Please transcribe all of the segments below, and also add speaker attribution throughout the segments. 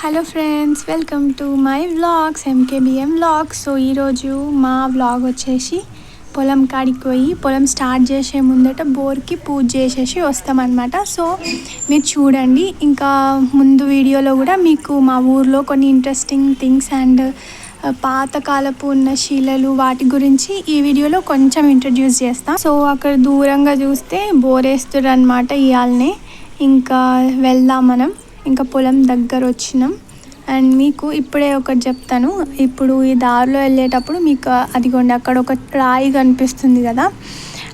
Speaker 1: Hello friends welcome to my vlogs MKBM vlogs so ఈరోజు మా vlog వచ్చేసి పొలం కాడికి పోయి పొలం స్టార్ట్ చేసే ముందట బోర్కి పూజ చేసేసి వస్తామన్నమాట. సో మీరు చూడండి. ఇంకా ముందు వీడియోలో కూడా మీకు మా ఊర్లో కొన్ని ఇంట్రెస్టింగ్ థింగ్స్ అండ్ పాతకాలపు ఉన్న శీలలు వాటి గురించి ఈ వీడియోలో కొంచెం ఇంట్రడ్యూస్ చేస్తాం. సో అక్కడ దూరంగా చూస్తే బోరేస్తుడు అనమాట ఇవాళనే ఇంకా వెళ్దాం మనం. ఇంకా పొలం దగ్గర వచ్చినాం. అండ్ మీకు ఇప్పుడే ఒకటి చెప్తాను. ఇప్పుడు ఈ దారిలో వెళ్ళేటప్పుడు మీకు అదిగోండి అక్కడ ఒక రాయి కనిపిస్తుంది కదా?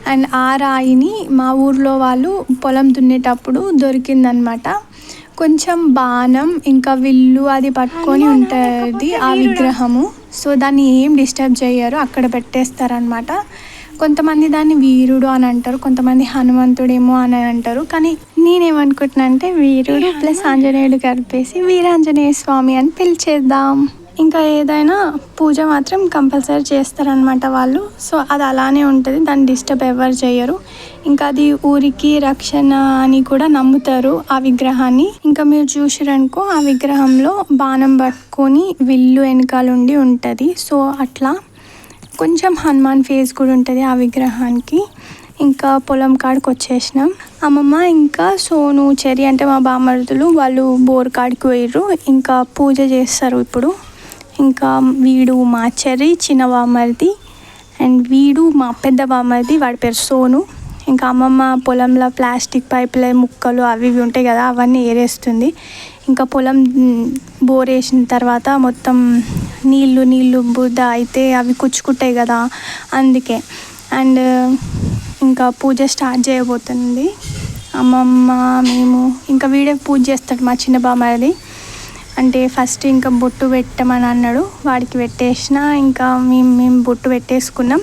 Speaker 1: అండ్ ఆ రాయిని మా ఊర్లో వాళ్ళు పొలం దున్నేటప్పుడు దొరికిందనమాట. కొంచెం బాణం ఇంకా విల్లు అది పట్టుకొని ఉంటుంది ఆ విగ్రహము. సో దాన్ని ఏం డిస్టర్బ్ చేయరు అక్కడ పెట్టేస్తారనమాట. కొంతమంది దాన్ని వీరుడు అని అంటారు కొంతమంది హనుమంతుడేమో అని అంటారు. కానీ నేనేమనుకుంటున్నా అంటే వీరుడు ప్లస్ ఆంజనేయుడు కలిపేసి వీరాంజనేయ స్వామి అని పిలిచేద్దాం. ఇంకా ఏదైనా పూజ మాత్రం కంపల్సరీ చేస్తారనమాట వాళ్ళు. సో అది అలానే ఉంటుంది దాన్ని డిస్టర్బ్ ఎవరు చేయరు. ఇంకా అది ఊరికి రక్షణ అని కూడా నమ్ముతారు ఆ విగ్రహాన్ని. ఇంకా మీరు చూసిరనుకో ఆ విగ్రహంలో బాణం పట్టుకొని విల్లు వెనకాలండి ఉంటుంది. సో అట్లా కొంచెం హనుమాన్ ఫేస్ కూడా ఉంటుంది ఆ విగ్రహానికి. ఇంకా పొలం కాడికి వచ్చేసినాం. అమ్మమ్మ ఇంకా సోను చెరి అంటే మా బామరుదులు వాళ్ళు బోర్ కాడికి పోయిర్రు. ఇంకా పూజ చేస్తారు ఇప్పుడు. ఇంకా వీడు మా చెర్రి చిన్న బామరిది అండ్ వీడు మా పెద్ద బామరిది వాడి పేరు సోను. ఇంకా అమ్మమ్మ పొలంలో ప్లాస్టిక్ పైపుల ముక్కలు అవి ఇవి ఉంటాయి కదా అవన్నీ ఏరేస్తుంది. ఇంకా పొలం బోర్ వేసిన తర్వాత మొత్తం నీళ్ళు నీళ్ళు బురద అయితే అవి కుచ్చుకుంటాయి కదా అందుకే. అండ్ ఇంకా పూజ స్టార్ట్ చేయబోతుంది. అమ్మమ్మ మేము ఇంకా వీడే పూజ చేస్తాడు మా చిన్న బామ్మది. అంటే ఫస్ట్ ఇంకా బొట్టు పెట్టమని అన్నాడు. వాడికి పెట్టేసిన ఇంకా మేము మేము బొట్టు పెట్టేసుకున్నాం.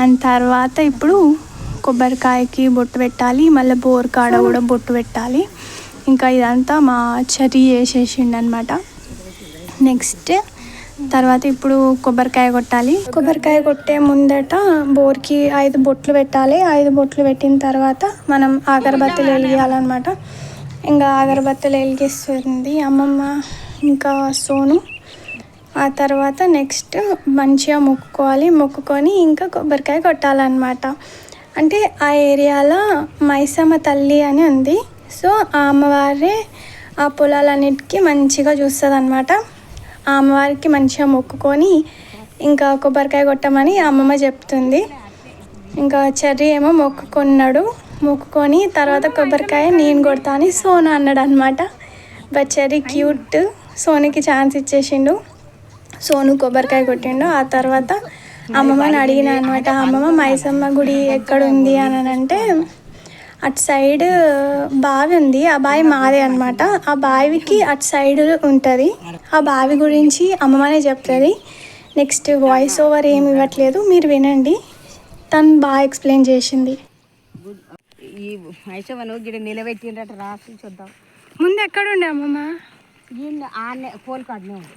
Speaker 1: అండ్ తర్వాత ఇప్పుడు కొబ్బరికాయకి బొట్టు పెట్టాలి మళ్ళీ బోర్ కాడ కూడా బొట్టు పెట్టాలి. ఇంకా ఇదంతా మా చరి చేసేసిండు అనమాట నెక్స్ట్ తర్వాత ఇప్పుడు కొబ్బరికాయ కొట్టాలి. కొబ్బరికాయ కొట్టే ముందట బోర్కి ఐదు బొట్లు పెట్టాలి. ఐదు బొట్లు పెట్టిన తర్వాత మనం అగరబత్తులు వెలిగించాలన్నమాట ఇంకా అగరబత్తులు వెలిగిస్తుంది అమ్మమ్మ ఇంకా సోను. ఆ తర్వాత నెక్స్ట్ మంచిగా మొక్కుకోవాలి. మొక్కుకొని ఇంకా కొబ్బరికాయ కొట్టాలన్నమాట. అంటే ఆ ఏరియాలో మైసమ్మ తల్లి అని ఉంది. సో ఆ అమ్మవారే ఆ పొలాలన్నిటికీ మంచిగా చూస్తుంది అనమాట ఆ అమ్మవారికి మంచిగా మొక్కుకొని ఇంకా కొబ్బరికాయ కొట్టమని అమ్మమ్మ చెప్తుంది. ఇంకా చెర్రీ ఏమో మొక్కుకున్నాడు. మొక్కుకొని తర్వాత కొబ్బరికాయ నేను కొడతా అని సోను అన్నాడు అనమాట బట్ చెర్రీ క్యూట్ సోనికి ఛాన్స్ ఇచ్చేసిండు. సోను కొబ్బరికాయ కొట్టిండు. ఆ తర్వాత అమ్మమ్మని అడిగిన అనమాట అమ్మమ్మ మైసమ్మ గుడి ఎక్కడుంది అని అంటే అటు సైడ్ బావి ఉంది. ఆ బావి మాదే అనమాట. ఆ బావికి అటు సైడ్ ఉంటుంది. ఆ బావి గురించి అమ్మమ్మనే చెప్తుంది. నెక్స్ట్ వాయిస్ ఓవర్ ఏమి ఇవ్వట్లేదు. మీరు వినండి. తను బాగా ఎక్స్ప్లెయిన్ చేసింది.
Speaker 2: ఈ గిడ నిలబెట్టిండ్రట రాసి చూద్దాం.
Speaker 1: ముందు ఎక్కడుండే అమ్మమ్మ?
Speaker 2: దీన్ని ఆనే పోల్ ఉంది.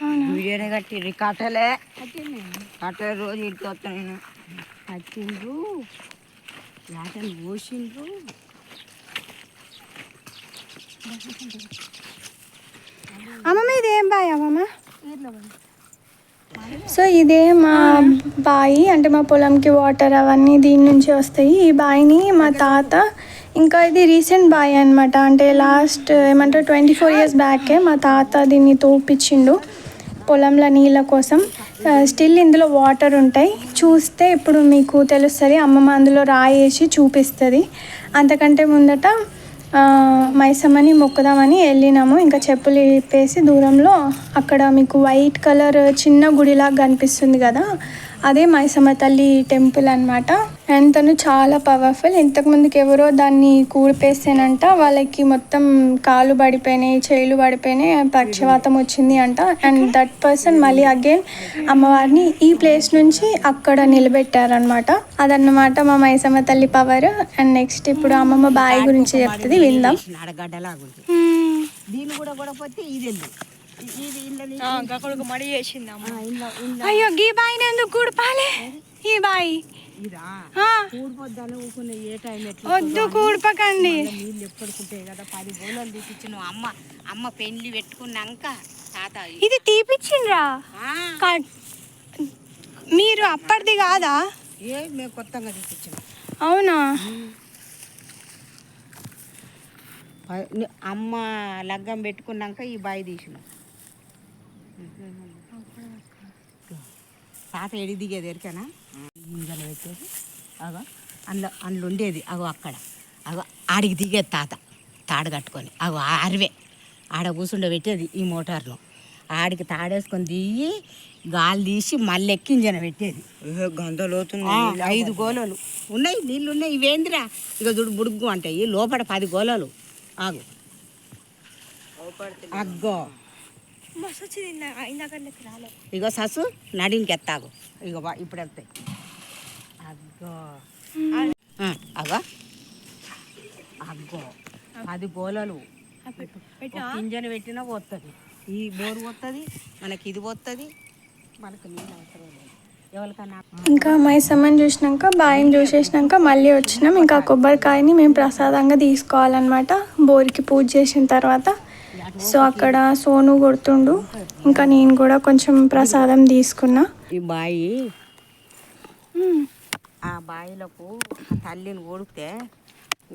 Speaker 2: వీడియోనే కట్టిండ్రు. కట్టలే కట్టలే రోజు ఇంటికి వస్తాను నేను. కట్టిండ్రు. యాటలు పోసిండ్రు.
Speaker 1: అమ్మమ్మ ఇది ఏం బాయ్ అమ్మమ్మ? సో ఇదే మా బాయి అంటే మా పొలంకి వాటర్ అవన్నీ దీని నుంచి వస్తాయి. ఈ బాయిని మా తాత ఇంకా ఇది రీసెంట్ బాయ్ అనమాట అంటే లాస్ట్ ఏమంటారు ట్వంటీ ఫోర్ ఇయర్స్ బ్యాకే మా తాత దీన్ని తోపించిండు పొలంలో నీళ్ళ కోసం స్టిల్ ఇందులో వాటర్ ఉంటాయి. చూస్తే ఇప్పుడు మీకు తెలుస్తుంది అమ్మమ్మ అందులో రాయి వేసి చూపిస్తుంది. అంతకంటే ముందట మైసమ్మని మొక్కుదామని వెళ్ళినాము. ఇంకా చెప్పులు ఇప్పేసి దూరంలో అక్కడ మీకు వైట్ కలర్ చిన్న గుడిలాగా కనిపిస్తుంది కదా అదే మైసమ్మ తల్లి టెంపుల్ అనమాట అండ్ తను చాలా పవర్ఫుల్. ఇంతకు ముందుకు ఎవరో దాన్ని కూడిపేస్తేనంట వాళ్ళకి మొత్తం కాలు పడిపోయినాయి చేయిలు పడిపోయినాయి పక్షవాతం వచ్చింది అంట. అండ్ దట్ పర్సన్ మళ్ళీ అగైన్ అమ్మవారిని ఈ ప్లేస్ నుంచి అక్కడ నిలబెట్టారనమాట అదన్నమాట మా మైసమ్మ తల్లి పవర్. అండ్ నెక్స్ట్ ఇప్పుడు అమ్మమ్మ బాయి గురించి చెప్తుంది విందాం.
Speaker 2: కూడా ఇది
Speaker 1: అయ్యో గీ బాయిని ఎందుకు కూడపాలే? ఈ బాయ్. వద్దు కూడిపకండి.
Speaker 2: అమ్మ అమ్మ పెండ్లి పెట్టుకున్నాక తాత
Speaker 1: ఇది తీపిచ్చిండ్రా? మీరు అప్పటిది కాదా?
Speaker 2: ఏ మేము కొత్తగా తీపిచ్చినాం.
Speaker 1: అవునా?
Speaker 2: అమ్మ లగ్గం పెట్టుకున్నాక ఈ బాయి తీసినాం. తాత ఎడి దిగేది ఎరికనా? పెట్టేది అగో. అందులో అందులో ఉండేది. అగో అక్కడ. అగో ఆడికి దిగేది తాత. తాడు కట్టుకొని. అగో అరివే. ఆడ కూర్చుండే పెట్టేది ఈ మోటార్లో. ఆడికి తాడేసుకొని దిగి గాలి తీసి మళ్ళీ ఎక్కింజన పెట్టేది. ఆ, ఐదు గోళలు ఉన్నాయి నీళ్ళు ఉన్నాయి. ఇవేందిరా? ఇక చూడు బుడుగు అంటాయి. లోపల పది గోళలు ఆగు. అగ్గో. ఇగో ససు నడింకి ఎత్తాగు ఇగో ఇప్పుడు వెళ్తాయి అగో అగ్గో. గోళలు ఒక పింజను పెట్టినా పోతుంది ఈ బోరు పోతుంది మనకి ఇది పోతుంది మనకు నీళ్ళు అవసరం లేదు.
Speaker 1: ఇంకా మైసమ్మని చూసినాక బాయిని చూసేసినాక మళ్ళీ వచ్చినాం. ఇంకా కొబ్బరికాయని మేము ప్రసాదంగా తీసుకోవాలన్నమాట. బోరికి పూజ చేసిన తర్వాత. సో అక్కడ సోను కొడుతుండు. ఇంకా నేను కూడా కొంచెం ప్రసాదం తీసుకున్నా.
Speaker 2: ఈ బాయి. ఆ బాయిలకు ఆ తల్లిని కొడితే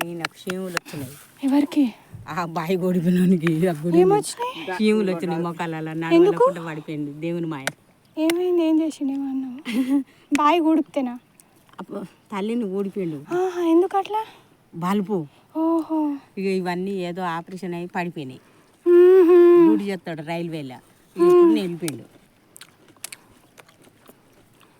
Speaker 2: ఈయనకు చీములు వచ్చినాయి.
Speaker 1: ఎవరికి?
Speaker 2: ఆ బాయి
Speaker 1: ఏమొచ్చినాయి?
Speaker 2: చీములు వచ్చినాయి మొక్కల నడవలేకుండా పడిపోయింది దేవుని మాయ.
Speaker 1: ఏమైంది? ఏం చేసిండేమో అన్నావు బాయి గుడిపితేనా
Speaker 2: అప్పుడు తల్లిని ఊడిపోయిండు
Speaker 1: ఆహా ఎందుకు అట్లా?
Speaker 2: బలుపు
Speaker 1: ఓహో.
Speaker 2: ఇక ఇవన్నీ ఏదో ఆపరేషన్ అయ్యి పడిపోయినాయి. డ్యూటీ చేస్తాడు రైల్వేలో. ఇప్పుడు వెళ్ళిపోయిండు.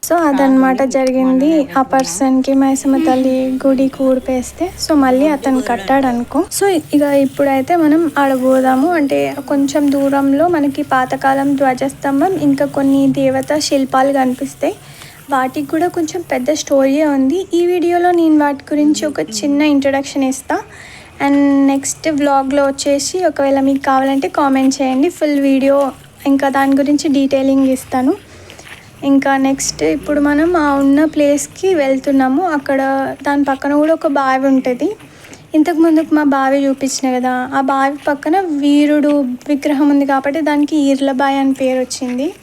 Speaker 1: సో అదనమాట జరిగింది. ఆ పర్సన్కి మైసమ్మ తల్లి గుడి కూడిపేస్తే సో మళ్ళీ అతను కట్టాడు అనుకో సో ఇక ఇప్పుడైతే మనం ఆడబోదాము. అంటే కొంచెం దూరంలో మనకి పాతకాలం ధ్వజస్తంభం ఇంకా కొన్ని దేవత శిల్పాలు కనిపిస్తాయి వాటికి కూడా కొంచెం పెద్ద స్టోరీ ఉంది. ఈ వీడియోలో నేను వాటి గురించి ఒక చిన్న ఇంట్రడక్షన్ ఇస్తా. అండ్ నెక్స్ట్ వ్లాగ్లో వచ్చేసి ఒకవేళ మీకు కావాలంటే కామెంట్ చేయండి. ఫుల్ వీడియో ఇంకా దాని గురించి డీటెయిలింగ్ ఇస్తాను. ఇంకా నెక్స్ట్ ఇప్పుడు మనం ఆ ఉన్న ప్లేస్కి వెళ్తున్నాము. అక్కడ దాని పక్కన కూడా ఒక బావి ఉంటుంది. ఇంతకు ముందుకు మా బావి చూపించిన కదా ఆ బావి పక్కన వీరుడు విగ్రహం ఉంది కాబట్టి దానికి ఈర్ల బావి అని పేరు వచ్చింది.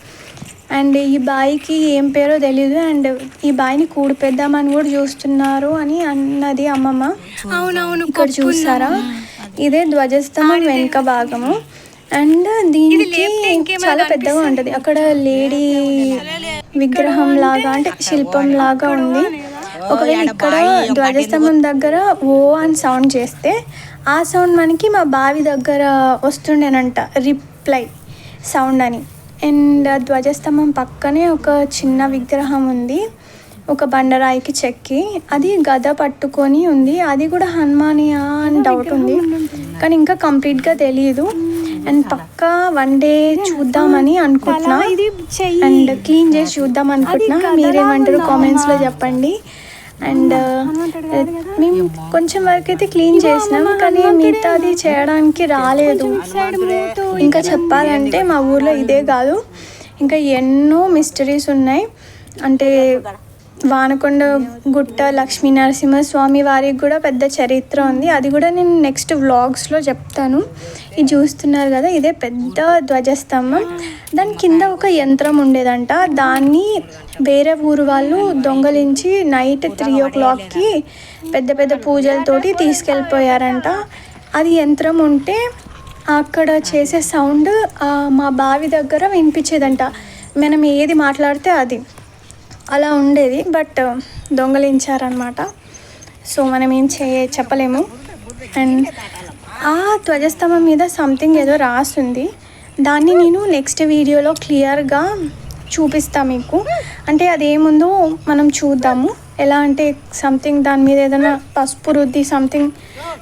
Speaker 1: అండ్ ఈ బావికి ఏం పేరో తెలియదు అండ్ ఈ బావిని కూడిపేద్దామని కూడా చూస్తున్నారు అని అన్నది అమ్మమ్మ. అవునవును ఇక్కడ చూసారా? ఇదే ధ్వజస్తంభం వెనుక భాగము. అండ్ దీనికి చాలా పెద్దగా ఉంటుంది. అక్కడ లేడీ విగ్రహం లాగా అంటే శిల్పం లాగా ఉంది. ఒకవేళ ఇక్కడ ధ్వజస్తంభం దగ్గర ఓ అని సౌండ్ చేస్తే ఆ సౌండ్ మనకి మా బావి దగ్గర వస్తుండేనంట రిప్లై సౌండ్ అని. అండ్ ధ్వజస్తంభం పక్కనే ఒక చిన్న విగ్రహం ఉంది. ఒక బండరాయికి చెక్కి. అది గద పట్టుకొని ఉంది. అది కూడా హనుమానియా అని డౌట్ ఉంది. కానీ ఇంకా కంప్లీట్గా తెలియదు అండ్ పక్కా వన్ డే చూద్దామని అనుకుంటున్నా. అండ్ క్లీన్ చేసి చూద్దాం అనుకుంటున్నా. మీరేమంటారు కామెంట్స్లో చెప్పండి. అండ్ మేము కొంచెం వరకు అయితే క్లీన్ చేసినాం కానీ మిగతాది చేయడానికి రాలేదు. ఇంకా చెప్పాలంటే మా ఊర్లో ఇదే కాదు. ఇంకా ఎన్నో మిస్టరీస్ ఉన్నాయి. అంటే వానకొండ గుట్ట లక్ష్మీ నరసింహస్వామి వారికి కూడా పెద్ద చరిత్ర ఉంది. అది కూడా నేను నెక్స్ట్ వ్లాగ్స్లో చెప్తాను. ఇది చూస్తున్నారు కదా ఇదే పెద్ద ధ్వజస్తంభం. దాని కింద ఒక యంత్రం ఉండేదంట. దాన్ని వేరే ఊరు వాళ్ళు దొంగలించి నైట్ త్రీ ఓ క్లాక్కి పెద్ద పెద్ద పూజలతోటి తీసుకెళ్ళిపోయారంట. అది యంత్రం ఉంటే అక్కడ చేసే సౌండ్ మా బావి దగ్గర వినిపించేదంట. మనం ఏది మాట్లాడితే అది. అలా ఉండేది బట్ దొంగలించారనమాట సో మనం ఏం చేయ చెప్పలేము. అండ్ ఆ ధ్వజస్తంభం మీద సంథింగ్ ఏదో రాస్తుంది దాన్ని నేను నెక్స్ట్ వీడియోలో క్లియర్గా చూపిస్తా మీకు. అంటే అదేముందో మనం చూద్దాము. ఎలా అంటే సంథింగ్ దాని మీద ఏదైనా పసుపు రుద్ది సంథింగ్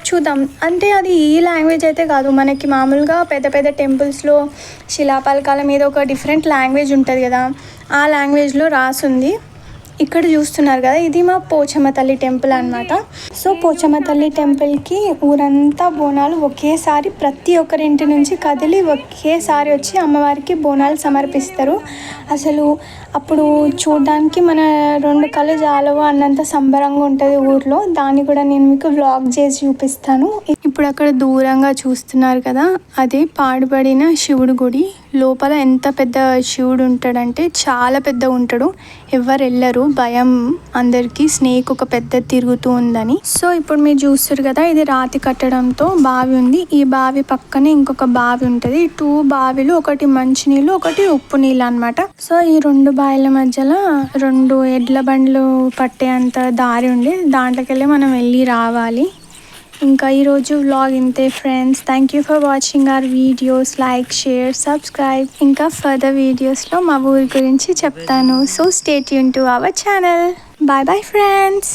Speaker 1: చూద్దాం. అంటే అది ఈ లాంగ్వేజ్ అయితే కాదు. మనకి మామూలుగా పెద్ద పెద్ద టెంపుల్స్లో శిలాపలకాల మీద ఒక డిఫరెంట్ లాంగ్వేజ్ ఉంటుంది కదా. ఆ లాంగ్వేజ్లో రాసుంది. ఇక్కడ చూస్తున్నారు కదా ఇది మా పోచమ్మ తల్లి టెంపుల్ అన్నమాట. సో పోచమ్మ తల్లి టెంపుల్కి ఊరంతా బోనాలు ఒకేసారి ప్రతి ఒక్కరింటి నుంచి కదిలి ఒకేసారి వచ్చి అమ్మవారికి బోనాలు సమర్పిస్తారు. అసలు అప్పుడు చూడడానికి మన రెండు కళ్ళు జాలవు అన్నంత సంబరంగా ఉంటుంది ఊర్లో. దాన్ని కూడా నేను మీకు వ్లాగ్ చేసి చూపిస్తాను. ఇప్పుడు అక్కడ దూరంగా చూస్తున్నారు కదా అది పాడుబడిన శివుడు గుడి. లోపల ఎంత పెద్ద శివుడు ఉంటాడంటే చాలా పెద్ద ఉంటాడు. ఎవరు వెళ్ళరు. భయం అందరికీ. స్నేక్ ఒక పెద్ద తిరుగుతూ ఉందని. సో ఇప్పుడు మీరు చూస్తారు కదా ఇది రాతి కట్టడంతో బావి ఉంది. ఈ బావి పక్కనే ఇంకొక బావి ఉంటుంది. టూ బావిలు ఒకటి మంచినీళ్ళు ఒకటి ఉప్పు నీళ్ళు అన్నమాట. సో ఈ రెండు బావిల మధ్యలో రెండు ఎడ్ల బండ్లు పట్టే అంత దారి ఉంది. దాంట్లోకి వెళ్ళి మనం వెళ్ళి రావాలి. ఇంకా ఈరోజు వ్లాగ్ ఇంతే friends thank you for watching our videos like share subscribe ఇంకా ఫర్దర్ వీడియోస్లో మా ఊరి గురించి చెప్తాను. So stay Yoon to our channel bye bye friends